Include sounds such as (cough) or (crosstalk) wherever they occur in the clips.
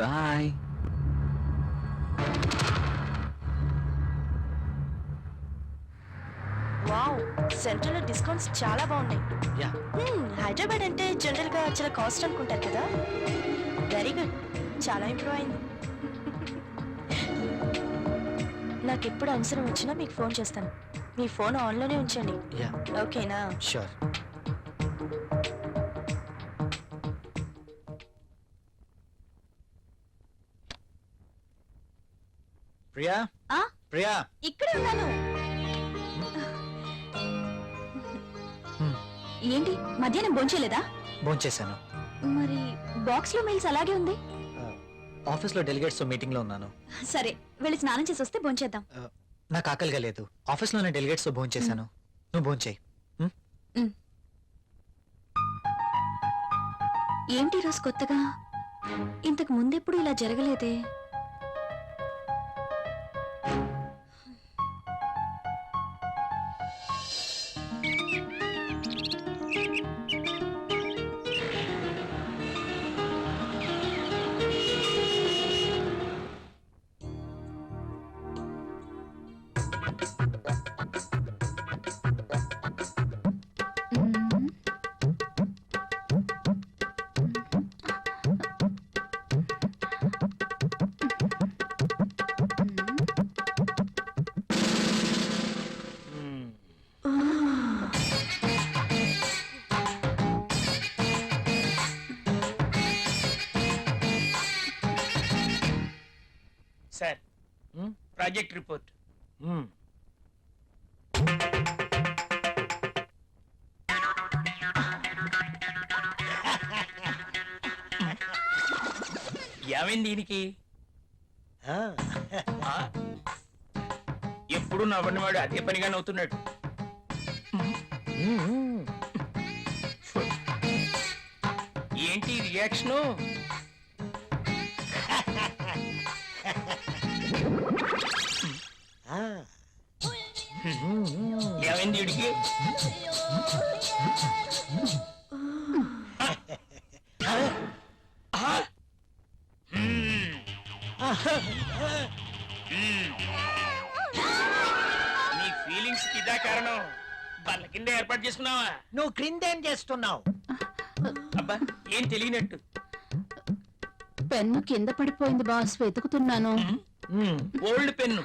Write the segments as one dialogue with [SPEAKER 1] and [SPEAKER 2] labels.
[SPEAKER 1] Bye
[SPEAKER 2] wow central discounts చాలా బాగున్నాయి.
[SPEAKER 1] Yeah
[SPEAKER 2] Hmm, Hyderabad అంటే జనరల్గా చాలా కాస్ట్ అనుకుంటారు కదా? వెరీ గుడ్ చాలా ఇంప్రూవ్ అయింది. నాకు ఎప్పుడు అవసరం వచ్చినా మీకు ఫోన్ చేస్తాను. మీ ఫోన్ ఆన్లోనే ఉంచండి.
[SPEAKER 1] యా
[SPEAKER 2] ఓకేనా
[SPEAKER 1] షూర్ ప్రియా?
[SPEAKER 3] ఆ?
[SPEAKER 1] ప్రియా?
[SPEAKER 3] ఇక్కడే ఉన్నాను. ఏంటి? మధ్యాహ్నం భోంచేయలేదా?
[SPEAKER 1] భోంచేశాను.
[SPEAKER 3] మరి బాక్స్లో మెయిల్స్ అలాగే ఉంది?
[SPEAKER 1] ఆఫీస్లో డెలిగేట్స్ మీటింగ్లో ఉన్నాను.
[SPEAKER 3] సరే వెళ్ళి స్నానం చేసి వస్తే భోంచేద్దాం.
[SPEAKER 1] నాకు ఆకలిగా లేదు. ఆఫీస్లోనే డెలిగేట్స్తో భోంచేశాను. నువ్వు భోంచేయి.
[SPEAKER 3] ఏంటి ఈ రోజు కొత్తగా? ఇంతకు ముందెప్పుడు ఇలా జరగలేదే?
[SPEAKER 4] ప్రాజెక్ట్ రిపోర్ట్ (laughs) ఏమైంది దీనికి ఆ? ఎప్పుడు నవ్వని వాడు అదే పనిగా నవ్వుతున్నాడు. ఏంటి రియాక్షను? ఏమైంది. మ్మ్. నీ ఫీలింగ్స్కి ఇదా కారణం? బల్ల కింద ఏర్పాటు చేసుకున్నావా?
[SPEAKER 5] నువ్వు క్రిందేం చేస్తున్నావు?
[SPEAKER 4] అబ్బా ఏం తెలియనట్టు.
[SPEAKER 3] పెన్ను కింద పడిపోయింది బాస్ వెతుకుతున్నాను.
[SPEAKER 4] Old pen.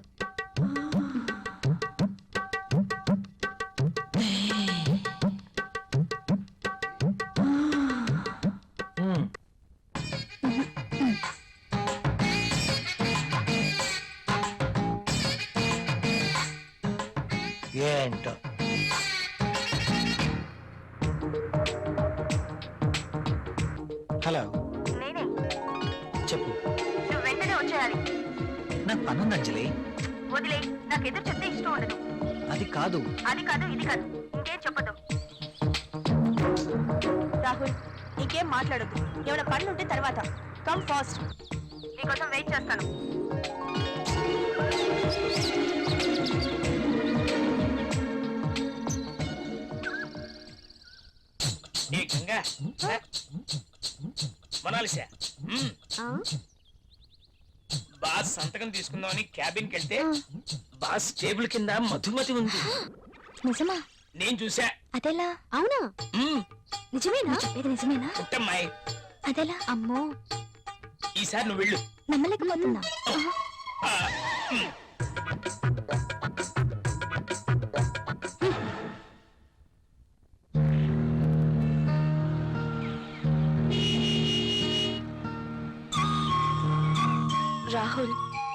[SPEAKER 5] ఏంటో.
[SPEAKER 1] హలో.
[SPEAKER 2] నేనే.
[SPEAKER 1] చెప్పు.
[SPEAKER 2] నువ్వు వెంటనే వచ్చేయాలి.
[SPEAKER 1] నాకు పనుంది అంజలి
[SPEAKER 2] వదిలే నాకు ఎదురు చెప్తే ఇష్టం ఉండదు.
[SPEAKER 1] అది కాదు.
[SPEAKER 2] అది కాదు ఇది కాదు. ఇంకేం చెప్పదు రాహుల్ ఇంకేం మాట్లాడద్దు. ఏమైనా పనులు ఉంటే తర్వాత. Come fast. నీకోసం వెయిట్ చేస్తాను.
[SPEAKER 4] ఏ గంగా మనాలిసా. బాస్ సంతకం తీసుకుందామని క్యాబిన్కి వెళ్తే బాస్ టేబుల్ కింద మధుమతి ఉంది.
[SPEAKER 3] నిజమా?
[SPEAKER 4] నేను చూసా.
[SPEAKER 3] అదెలా? అవునా?
[SPEAKER 4] మ్మ్,
[SPEAKER 3] నిజమేనా? ఇది నిజమేనా?
[SPEAKER 4] పుట్టమ్మాయి.
[SPEAKER 3] అదెలా? అమ్మో.
[SPEAKER 4] ఈసారి నువ్వు వెళ్ళు.
[SPEAKER 3] నమ్మలేకపోతున్నా.
[SPEAKER 4] ఆ, మ్మ్.
[SPEAKER 2] రాహుల్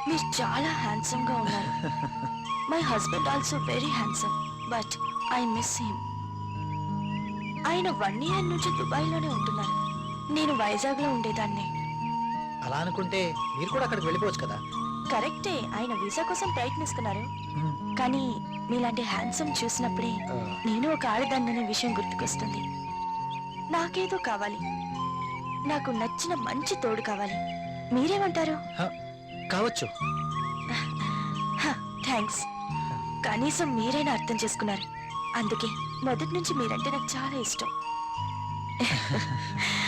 [SPEAKER 2] మీరు చాలా హ్యాండ్సమ్గా ఉన్నారు. My husband also very handsome but I miss him ఆయన వన్ ఇయర్ నుంచి దుబాయ్లోనే ఉంటున్నారు. నేను వైజాగ్లో ఉండేదాన్ని.
[SPEAKER 1] అలా అనుకుంటే మీరు కూడా అక్కడికి వెళ్ళిపోవచ్చు కదా?
[SPEAKER 2] కరెక్టే ఆయన వీసా కోసం ప్రయత్నిస్తున్నారు. కానీ మీలాంటి హ్యాండ్సమ్ చూసినప్పుడే నేను ఒక ఆడదాన్ననే విషయం గుర్తుకొస్తుంది. నాకేదో కావాలి. నాకు నచ్చిన మంచి తోడు కావాలి. మీరేమంటారు?
[SPEAKER 1] కావచ్చు.
[SPEAKER 2] థ్యాంక్స్ కనీసం మీరైనా అర్థం చేసుకున్నారు. అందుకే మొదటి నుంచి మీరంటే నాకు చాలా ఇష్టం. (laughs)